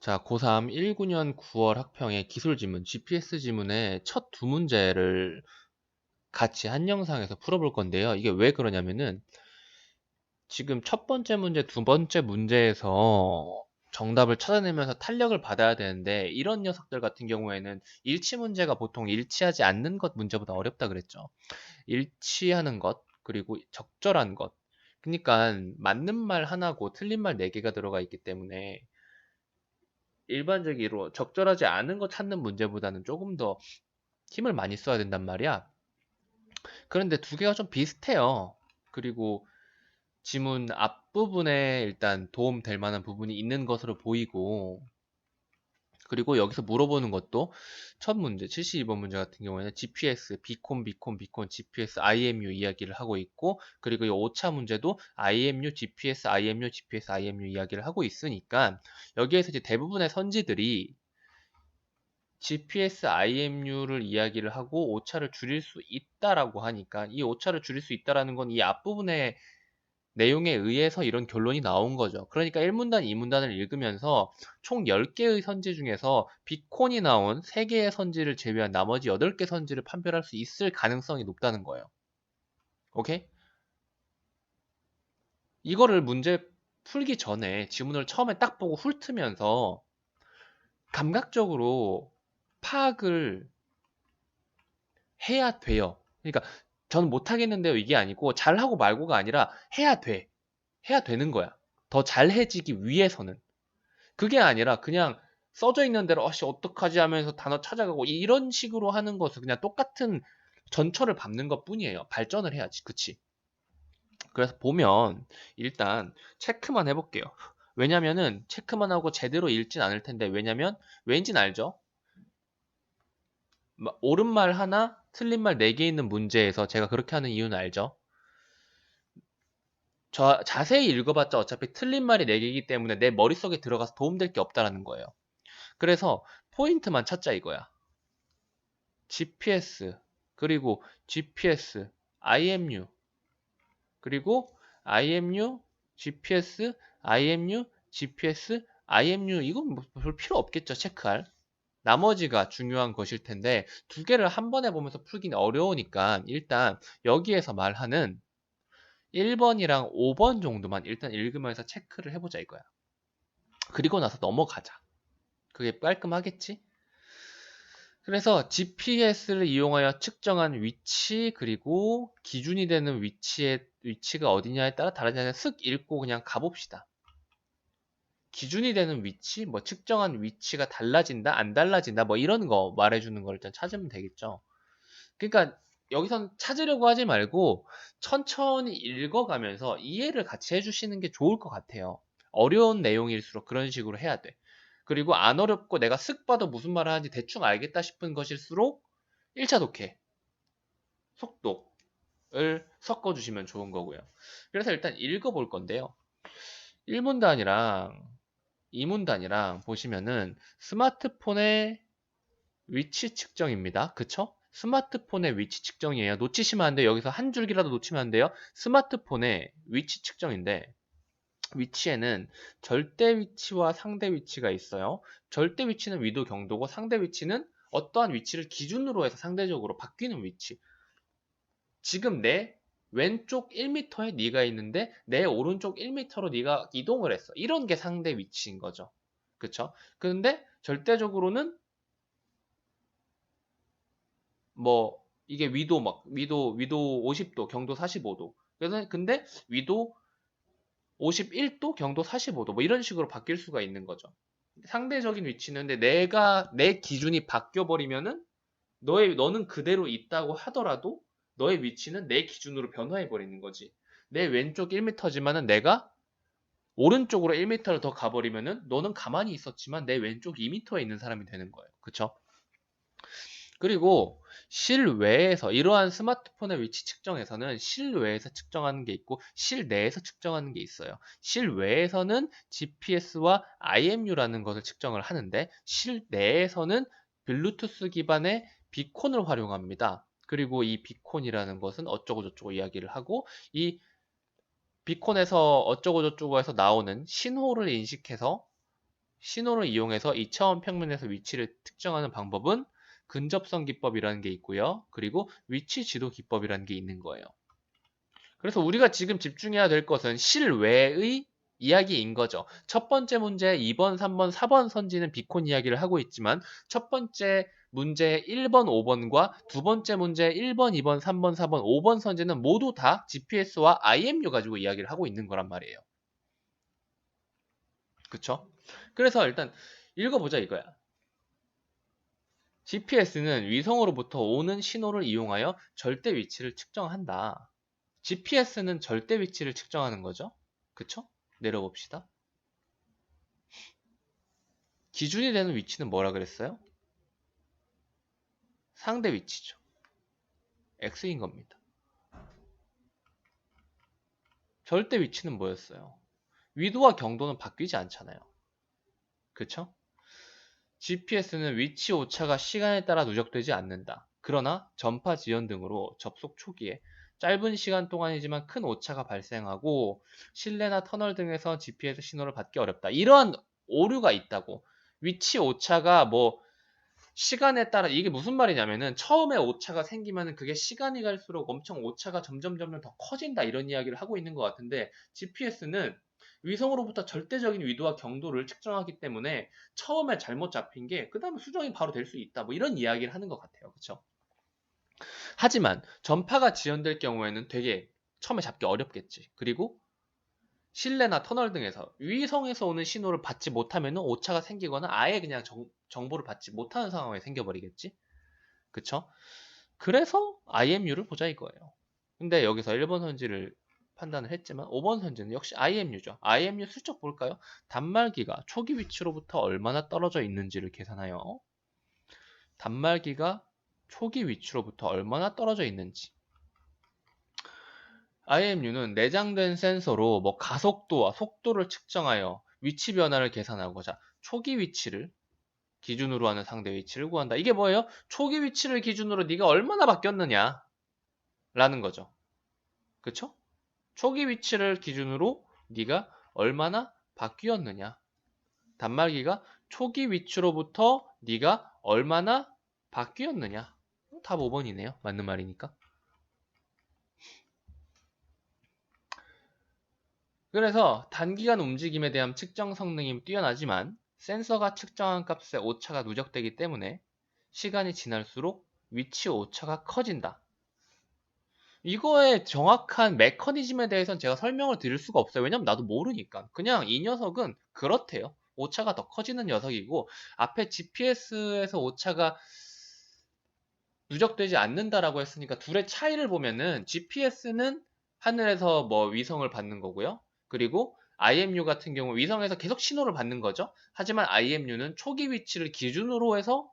자, 고3 19년 9월 학평의 기술 지문, GPS 지문의 첫 두 문제를 같이 한 영상에서 풀어볼 건데요. 이게 왜 그러냐면은 지금 첫 번째 문제, 두 번째 문제에서 정답을 찾아내면서 탄력을 받아야 되는데 이런 녀석들 같은 경우에는 일치 문제가 보통 일치하지 않는 것 문제보다 어렵다 그랬죠. 일치하는 것, 그리고 적절한 것. 그러니까 맞는 말 하나고 틀린 말 네 개가 들어가 있기 때문에 일반적으로 적절하지 않은 거 찾는 문제보다는 조금 더 힘을 많이 써야 된단 말이야. 그런데 두 개가 좀 비슷해요. 그리고 지문 앞부분에 일단 도움 될 만한 부분이 있는 것으로 보이고 그리고 여기서 물어보는 것도 첫 문제 72번 문제 같은 경우에는 GPS, 비콘, 비콘, 비콘, GPS, IMU 이야기를 하고 있고 그리고 이 5차 문제도 IMU, GPS, IMU, GPS, IMU 이야기를 하고 있으니까 여기에서 이제 대부분의 선지들이 GPS, IMU를 이야기를 하고 오차를 줄일 수 있다라고 하니까 이 오차를 줄일 수 있다라는 건 이 앞부분에 내용에 의해서 이런 결론이 나온 거죠. 그러니까 1문단, 2문단을 읽으면서 총 10개의 선지 중에서 비콘이 나온 3개의 선지를 제외한 나머지 8개 선지를 판별할 수 있을 가능성이 높다는 거예요. 오케이? 이거를 문제 풀기 전에 지문을 처음에 딱 보고 훑으면서 감각적으로 파악을 해야 돼요. 그러니까 저는 못하겠는데요. 이게 아니고 잘하고 말고가 아니라 해야 돼. 해야 되는 거야. 더 잘해지기 위해서는. 그게 아니라 그냥 써져 있는 대로 어씨 어떡하지 하면서 단어 찾아가고 이런 식으로 하는 것은 그냥 똑같은 전철을 밟는 것 뿐이에요. 발전을 해야지. 그치? 그래서 보면 일단 체크만 해볼게요. 왜냐면은 체크만 하고 제대로 읽진 않을 텐데 왜냐면 왠지는 알죠? 옳은 말 하나, 틀린 말 4개 있는 문제에서 제가 그렇게 하는 이유는 알죠? 저 자세히 읽어봤자 어차피 틀린 말이 4개이기 때문에 내 머릿속에 들어가서 도움될 게 없다라는 거예요. 그래서 포인트만 찾자 이거야. GPS, 그리고 GPS, IMU, 그리고 IMU, GPS, IMU, GPS, IMU 이건 뭐별 필요 없겠죠 체크할. 나머지가 중요한 것일 텐데 두 개를 한 번에 보면서 풀기는 어려우니까 일단 여기에서 말하는 1번이랑 5번 정도만 일단 읽으면서 체크를 해보자 이거야. 그리고 나서 넘어가자. 그게 깔끔하겠지? 그래서 GPS를 이용하여 측정한 위치 그리고 기준이 되는 위치의 위치가 어디냐에 따라 않냐 슥 읽고 그냥 가봅시다. 기준이 되는 위치, 뭐 측정한 위치가 달라진다, 안 달라진다, 뭐 이런 거 말해주는 걸 일단 찾으면 되겠죠. 그러니까 여기선 찾으려고 하지 말고 천천히 읽어가면서 이해를 같이 해주시는 게 좋을 것 같아요. 어려운 내용일수록 그런 식으로 해야 돼. 그리고 안 어렵고 내가 쓱 봐도 무슨 말을 하는지 대충 알겠다 싶은 것일수록 1차 독해, 속독을 섞어주시면 좋은 거고요. 그래서 일단 읽어볼 건데요. 1문단이랑 2문단이랑 보시면은 스마트폰의 위치 측정입니다. 그쵸? 스마트폰의 위치 측정이에요. 놓치시면 안 돼요. 여기서 한 줄기라도 놓치면 안 돼요. 스마트폰의 위치 측정인데 위치에는 절대 위치와 상대 위치가 있어요. 절대 위치는 위도 경도고 상대 위치는 어떠한 위치를 기준으로 해서 상대적으로 바뀌는 위치. 지금 내 왼쪽 1m에 네가 있는데 내 오른쪽 1m로 네가 이동을 했어. 이런 게 상대 위치인 거죠. 그쵸? 그런데 절대적으로는 뭐 이게 위도 막 위도 위도 50도, 경도 45도. 그래서 근데 위도 51도, 경도 45도 뭐 이런 식으로 바뀔 수가 있는 거죠. 상대적인 위치는 근데 내가 내 기준이 바뀌어 버리면은 너의 너는 그대로 있다고 하더라도 너의 위치는 내 기준으로 변화해 버리는 거지. 내 왼쪽 1m지만은 내가 오른쪽으로 1m를 더 가버리면은 너는 가만히 있었지만 내 왼쪽 2m에 있는 사람이 되는 거예요. 그쵸? 그리고 실외에서 이러한 스마트폰의 위치 측정에서는 실외에서 측정하는 게 있고 실내에서 측정하는 게 있어요. 실외에서는 GPS와 IMU라는 것을 측정을 하는데 실내에서는 블루투스 기반의 비콘을 활용합니다. 그리고 이 비콘이라는 것은 어쩌고저쩌고 이야기를 하고 이 비콘에서 어쩌고저쩌고 해서 나오는 신호를 인식해서 신호를 이용해서 2차원 평면에서 위치를 특정하는 방법은 근접성 기법이라는 게 있고요. 그리고 위치 지도 기법이라는 게 있는 거예요. 그래서 우리가 지금 집중해야 될 것은 실외의 이야기인 거죠. 첫 번째 문제 2번, 3번, 4번 선지는 비콘 이야기를 하고 있지만 첫 번째 문제 1번, 5번과 두 번째 문제 1번, 2번, 3번, 4번, 5번 선지는 모두 다 GPS와 IMU 가지고 이야기를 하고 있는 거란 말이에요. 그쵸? 그래서 일단 읽어보자 이거야. GPS는 위성으로부터 오는 신호를 이용하여 절대 위치를 측정한다. GPS는 절대 위치를 측정하는 거죠. 그쵸? 내려봅시다. 기준이 되는 위치는 뭐라 그랬어요? 상대 위치죠. X인 겁니다. 절대 위치는 뭐였어요? 위도와 경도는 바뀌지 않잖아요. 그쵸? GPS는 위치 오차가 시간에 따라 누적되지 않는다. 그러나 전파 지연 등으로 접속 초기에 짧은 시간 동안이지만 큰 오차가 발생하고 실내나 터널 등에서 GPS 신호를 받기 어렵다. 이러한 오류가 있다고. 위치 오차가 뭐 시간에 따라 이게 무슨 말이냐면은 처음에 오차가 생기면은 그게 시간이 갈수록 엄청 오차가 점점 점점 더 커진다 이런 이야기를 하고 있는 것 같은데 GPS는 위성으로부터 절대적인 위도와 경도를 측정하기 때문에 처음에 잘못 잡힌 게 그 다음에 수정이 바로 될 수 있다 뭐 이런 이야기를 하는 것 같아요 그쵸 하지만 전파가 지연될 경우에는 되게 처음에 잡기 어렵겠지 그리고 실내나 터널 등에서 위성에서 오는 신호를 받지 못하면 오차가 생기거나 아예 그냥 정, 정보를 받지 못하는 상황이 생겨버리겠지 그쵸 그래서 IMU를 보자 이거예요 근데 여기서 1번 선지를 판단을 했지만 5번 선지는 역시 IMU죠. IMU 슬쩍 볼까요? 단말기가 초기 위치로부터 얼마나 떨어져 있는지를 계산하여 단말기가 초기 위치로부터 얼마나 떨어져 있는지 IMU는 내장된 센서로 뭐 가속도와 속도를 측정하여 위치 변화를 계산하고자 초기 위치를 기준으로 하는 상대 위치를 구한다. 이게 뭐예요? 초기 위치를 기준으로 네가 얼마나 바뀌었느냐 라는 거죠. 그쵸? 초기 위치를 기준으로 네가 얼마나 바뀌었느냐. 단말기가 초기 위치로부터 네가 얼마나 바뀌었느냐. 답 5번이네요. 맞는 말이니까. 그래서 단기간 움직임에 대한 측정 성능이 뛰어나지만 센서가 측정한 값의 오차가 누적되기 때문에 시간이 지날수록 위치 오차가 커진다. 이거의 정확한 메커니즘에 대해서는 제가 설명을 드릴 수가 없어요. 왜냐면 나도 모르니까. 그냥 이 녀석은 그렇대요. 오차가 더 커지는 녀석이고 앞에 GPS에서 오차가 누적되지 않는다라고 했으니까 둘의 차이를 보면은 GPS는 하늘에서 뭐 위성을 받는 거고요. 그리고 IMU 같은 경우 위성에서 계속 신호를 받는 거죠. 하지만 IMU는 초기 위치를 기준으로 해서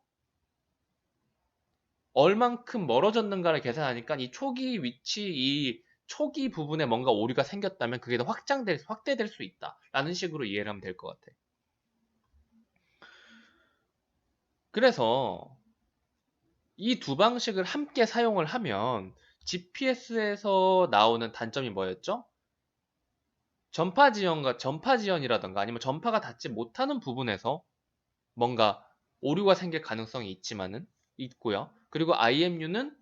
얼만큼 멀어졌는가를 계산하니까 이 초기 위치, 이 초기 부분에 뭔가 오류가 생겼다면 그게 더 확장될, 확대될 수 있다. 라는 식으로 이해를 하면 될 것 같아. 그래서 이 두 방식을 함께 사용을 하면 GPS에서 나오는 단점이 뭐였죠? 전파 지연과 전파 지연이라던가 아니면 전파가 닿지 못하는 부분에서 뭔가 오류가 생길 가능성이 있지만은 있고요. 그리고 IMU는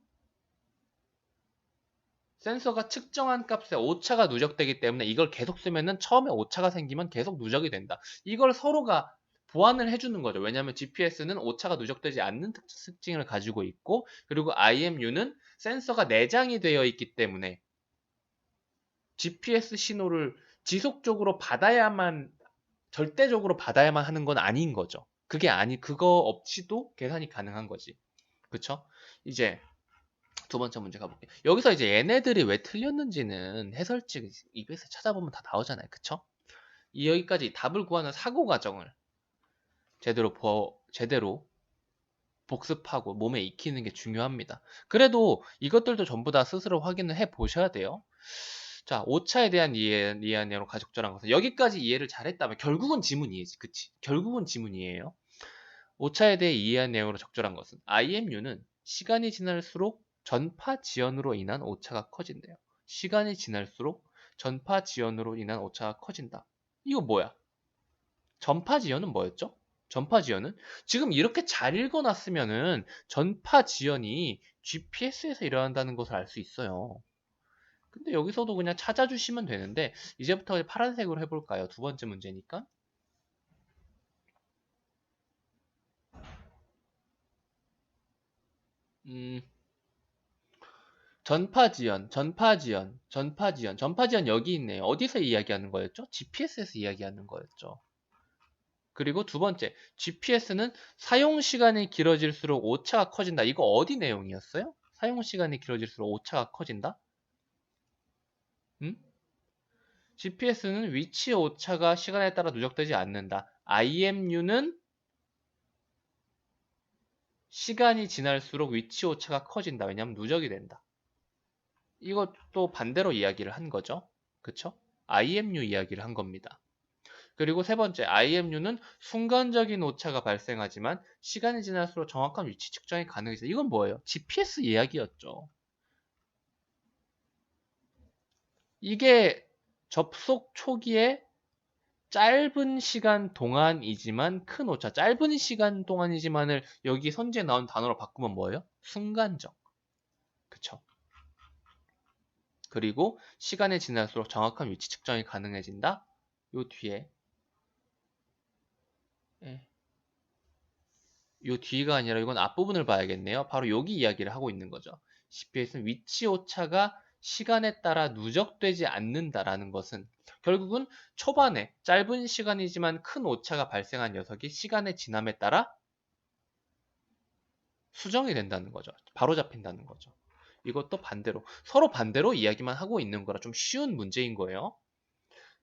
센서가 측정한 값에 오차가 누적되기 때문에 이걸 계속 쓰면은 처음에 오차가 생기면 계속 누적이 된다. 이걸 서로가 보완을 해주는 거죠. 왜냐하면 GPS는 오차가 누적되지 않는 특징을 가지고 있고 그리고 IMU는 센서가 내장이 되어 있기 때문에 GPS 신호를 지속적으로 받아야만 절대적으로 받아야만 하는 건 아닌 거죠. 그게 아니 그거 없이도 계산이 가능한 거지. 그쵸? 이제 두 번째 문제 가볼게요. 여기서 이제 얘네들이 왜 틀렸는지는 해설지 입에서 찾아보면 다 나오잖아요. 그쵸? 이 여기까지 답을 구하는 사고 과정을 제대로 보, 제대로 복습하고 몸에 익히는 게 중요합니다. 그래도 이것들도 전부 다 스스로 확인을 해 보셔야 돼요. 자, 오차에 대한 이해, 이해 내용 가족절한 것은 여기까지 이해를 잘했다면 결국은 지문이에요. 그치? 결국은 지문이에요. 오차에 대해 이해한 내용으로 적절한 것은 IMU는 시간이 지날수록 전파 지연으로 인한 오차가 커진대요. 시간이 지날수록 전파 지연으로 인한 오차가 커진다. 이거 뭐야? 전파 지연은 뭐였죠? 전파 지연은 지금 이렇게 잘 읽어놨으면은 전파 지연이 GPS에서 일어난다는 것을 알 수 있어요. 근데 여기서도 그냥 찾아주시면 되는데 이제부터 파란색으로 해볼까요? 두 번째 문제니까. 음, 전파 지연, 전파 지연, 전파 지연, 전파 지연 여기 있네요. 어디서 이야기하는 거였죠? GPS에서 이야기하는 거였죠. 그리고 두 번째, GPS는 사용 시간이 길어질수록 오차가 커진다. 이거 어디 내용이었어요? 사용 시간이 길어질수록 오차가 커진다? 음? GPS는 위치 오차가 시간에 따라 누적되지 않는다. IMU는 시간이 지날수록 위치 오차가 커진다. 왜냐하면 누적이 된다. 이것도 반대로 이야기를 한 거죠. 그쵸? IMU 이야기를 한 겁니다. 그리고 세 번째, IMU는 순간적인 오차가 발생하지만 시간이 지날수록 정확한 위치 측정이 가능해서 이건 뭐예요? GPS 이야기였죠. 이게 접속 초기에 짧은 시간 동안이지만 큰 오차, 짧은 시간 동안이지만을 여기 선지에 나온 단어로 바꾸면 뭐예요? 순간적. 그쵸? 그리고 시간이 지날수록 정확한 위치 측정이 가능해진다. 요 뒤에 예. 요 뒤가 아니라 이건 앞부분을 봐야겠네요. 바로 여기 이야기를 하고 있는 거죠. CPS는 위치 오차가 시간에 따라 누적되지 않는다라는 것은 결국은 초반에 짧은 시간이지만 큰 오차가 발생한 녀석이 시간의 지남에 따라 수정이 된다는 거죠. 바로 잡힌다는 거죠. 이것도 반대로 서로 반대로 이야기만 하고 있는 거라 좀 쉬운 문제인 거예요.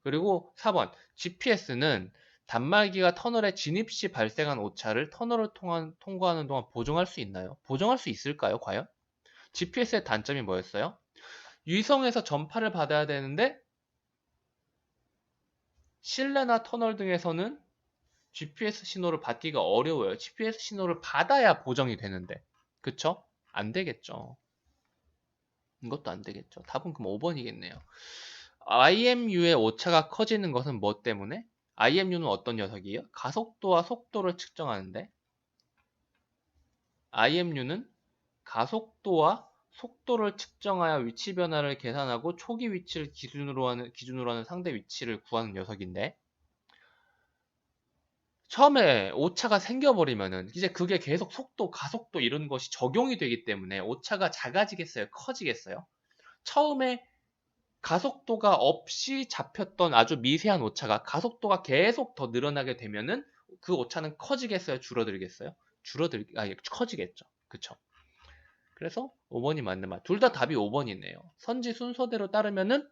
그리고 4번 GPS는 단말기가 터널에 진입 시 발생한 오차를 터널을 통한, 통과하는 동안 보정할 수 있나요? 보정할 수 있을까요? 과연? GPS의 단점이 뭐였어요? 위성에서 전파를 받아야 되는데 실내나 터널 등에서는 GPS 신호를 받기가 어려워요. GPS 신호를 받아야 보정이 되는데. 그쵸? 안 되겠죠. 이것도 안 되겠죠. 답은 그럼 5번이겠네요. IMU의 오차가 커지는 것은 뭐 때문에? IMU는 어떤 녀석이에요? 가속도와 속도를 측정하는데 IMU는 가속도와 속도를 측정하여 위치 변화를 계산하고 초기 위치를 기준으로 하는, 기준으로 하는 상대 위치를 구하는 녀석인데 처음에 오차가 생겨버리면은 이제 그게 계속 속도, 가속도 이런 것이 적용이 되기 때문에 오차가 작아지겠어요? 커지겠어요? 처음에 가속도가 없이 잡혔던 아주 미세한 오차가 가속도가 계속 더 늘어나게 되면은 그 오차는 커지겠어요? 줄어들겠어요? 줄어들, 아, 커지겠죠. 그쵸? 그래서 5번이 맞는 말. 둘 다 답이 5번이네요. 선지 순서대로 따르면은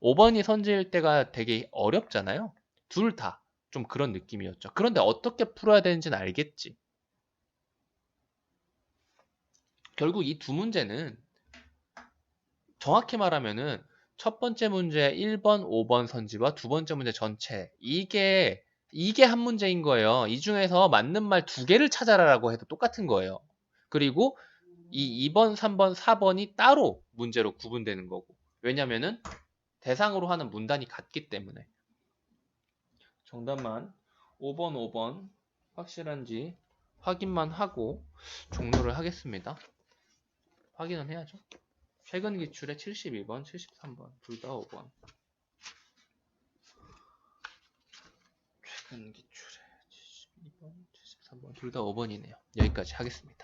5번이 선지일 때가 되게 어렵잖아요. 둘 다 좀 그런 느낌이었죠. 그런데 어떻게 풀어야 되는지는 알겠지. 결국 이 두 문제는 정확히 말하면은 첫 번째 문제 1번, 5번 선지와 두 번째 문제 전체 이게 이게 한 문제인 거예요. 이 중에서 맞는 말 두 개를 찾아라라고 해도 똑같은 거예요. 그리고 이 2번, 3번, 4번이 따로 문제로 구분되는 거고. 왜냐면은 대상으로 하는 문단이 같기 때문에. 정답만 5번, 5번 확실한지 확인만 하고 종료를 하겠습니다. 확인은 해야죠. 최근 기출에 72번, 73번 둘 다 5번. 최근 기출에 72번, 73번 둘 다 5번이네요. 여기까지 하겠습니다.